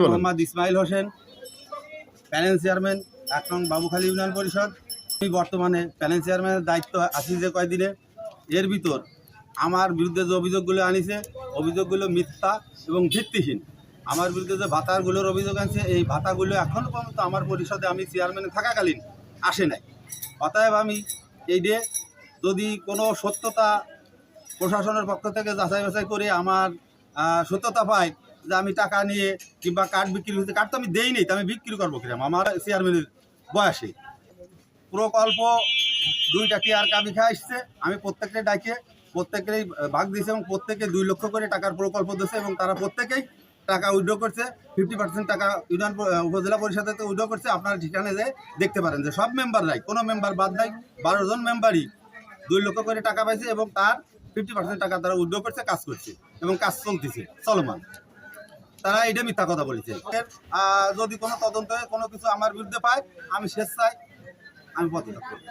Mohammad Ismail Hossain, panel chairman এক নং Babukhali union পরিষদ। আমি বর্তমানে প্যানেল চেয়ারম্যানের দায়িত্ব আছি যে কয়দিনে। এর ভিতর আমার বিরুদ্ধে যে অভিযোগগুলো আনিছে, অভিযোগগুলো মিথ্যা এবং ভিত্তিহীন। আমার বিরুদ্ধে যে ভাতাগুলোর অভিযোগ আনছে, এই ভাতাগুলো এখনও পর্যন্ত আমার পরিষদে আমি চেয়ারম্যানে থাকাকালীন আসে নাই। অতএব আমি এই ডে যদি কোনো সত্যতা প্রশাসনের পক্ষ থেকে যাচাই বাছাই করে আমার সত্যতা পায় যে আমি টাকা নিয়ে কিংবা কার্ড বিক্রি হচ্ছে কার্ড তো আমি দেই নেই, তো আমি বিক্রি করব কিরম আমার চেয়ারম্যানের বয়সে। প্রকল্প দুইটা টিয়ার কাবি খেয়ে আসছে আমি প্রত্যেককে ডাকে প্রত্যেকেরই ভাগ দিয়েছে এবং প্রত্যেকে দুই লক্ষ করে টাকার প্রকল্প দিয়েছে এবং তারা প্রত্যেকেই টাকা উইড্রো করছে। ফিফটি পার্সেন্ট টাকা ইউনিয়ন উপজেলা পরিষদে উইড্রো করছে, আপনারা ঠিকানে যে দেখতে পারেন যে সব মেম্বার মেম্বাররাই কোনো মেম্বার বাদ নাই, বারো জন মেম্বারই দুই লক্ষ করে টাকা পাইছে এবং তার ফিফটি পার্সেন্ট টাকা তারা উইড্রো করছে, কাজ করছে এবং কাজ চলতেছে, চলমান। তারা এটা মিথ্যা কথা বলেছে। যদি কোনো তদন্ত কোনো কিছু আমার বিরুদ্ধে পায়, আমি স্বেচ্ছায় আমি পদত্যাগ করব।